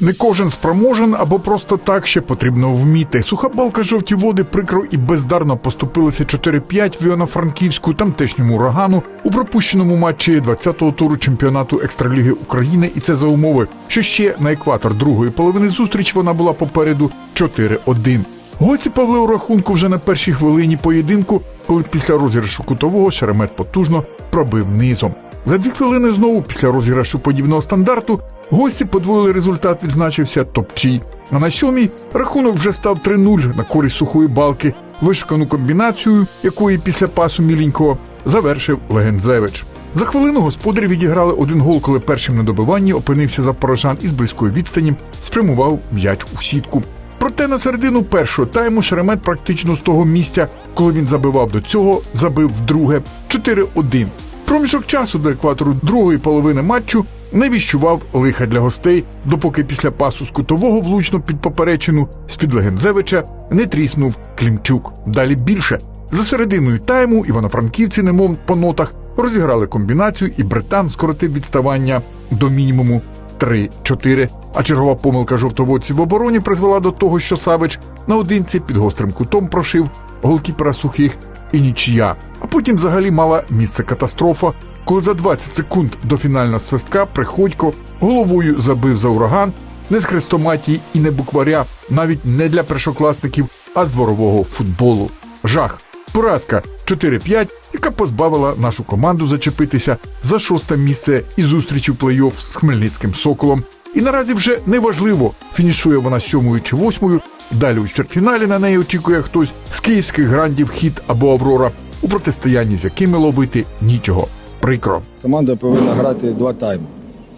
Не кожен спроможен або просто так ще потрібно вміти. Суха балка жовті води прикро і бездарно поступилися 4-5 в Івано-Франківську тамтешньому урагану у пропущеному матчі 20-го туру чемпіонату екстраліги України. І це за умови, що ще на екватор другої половини зустріч вона була попереду 4-1. Гості Павли у рахунку вже на першій хвилині поєдинку, коли після розіграшу кутового Шеремет потужно пробив низом. За дві хвилини знову після розіграшу подібного стандарту гості подвоїли результат, відзначився топчій. А на сьомій рахунок вже став 3-0 на користь сухої балки. Вишукану комбінацію, якої після пасу міленького завершив Легензевич. За хвилину господарі відіграли один гол, коли першим на добиванні опинився запорожан із близької відстані, спрямував м'яч у сітку. Проте на середину першого тайму Шеремет практично з того місця, коли він забивав до цього, забив вдруге 4-1. Проміжок часу до екватору другої половини матчу не віщував лиха для гостей, допоки після пасу з кутового влучно під поперечину з-під Легензевича не тріснув Клімчук. Далі більше. За серединою тайму івано-франківці, немов по нотах, розіграли комбінацію, і британ скоротив відставання до мінімуму 3-4. А чергова помилка жовтоводців в обороні призвела до того, що Савич наодинці під гострим кутом прошив голкіпера сухих і нічия. А потім взагалі мала місце катастрофа, коли за 20 секунд до фінального свистка Приходько головою забив за ураган не з хрестоматії і не букваря, навіть не для першокласників, а з дворового футболу. Жах. Поразка 4-5, яка позбавила нашу команду зачепитися за шосте місце і зустрічі в плей-офф з Хмельницьким Соколом. І наразі вже неважливо, фінішує вона сьомою чи восьмою. Далі у чвертьфіналі на неї очікує хтось з київських грандів хіт або Аврора, у протистоянні з якими ловити нічого. Прикро. Команда повинна грати два тайми.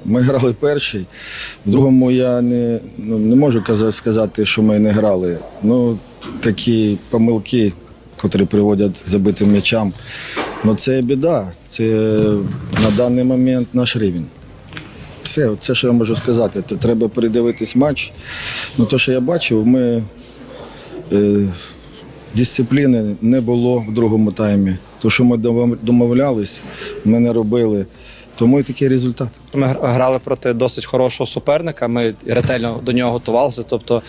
Ми грали перший, в другому я не, ну, не можу сказати, що ми не грали. Ну, такі помилки, котрі приводять забитим м'ячам. Ну, це біда. Це на даний момент наш рівень. Все, це що я можу сказати. То треба передивитись матч. Ну, то, що я бачив, ми е, дисципліни не було в другому таймі. То, що ми домовлялись, ми не робили. Тому і такий результат. Ми грали проти досить хорошого суперника. Ми ретельно до нього готувалися. Тобто,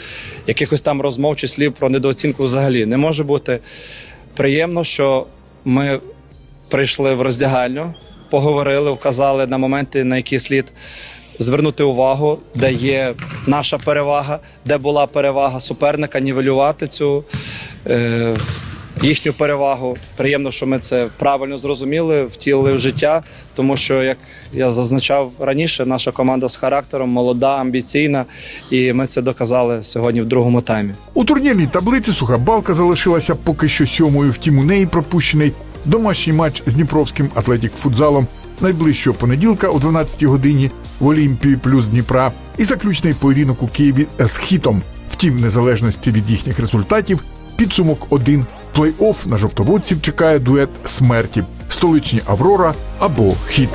якихось там розмов чи слів про недооцінку взагалі не може бути. Приємно, що ми прийшли в роздягальню, поговорили, вказали на моменти, на які слід звернути увагу, де є наша перевага, де була перевага суперника, нівелювати цю. Е- їхню перевагу. Приємно, що ми це правильно зрозуміли, втілили в життя, тому що, як я зазначав раніше, наша команда з характером молода, амбіційна, і ми це доказали сьогодні в другому таймі. У турнірній таблиці суха балка залишилася поки що сьомою. Втім, у неї пропущений домашній матч з Дніпровським атлетік футзалом найближчого понеділка о 12 годині в Олімпії плюс Дніпра і заключний поєдинок у Києві з хітом. Втім, в незалежності від їхніх результатів, підсумок один. Плей-офф на жовтоводців чекає дует смерті, столичні Аврора або хіт.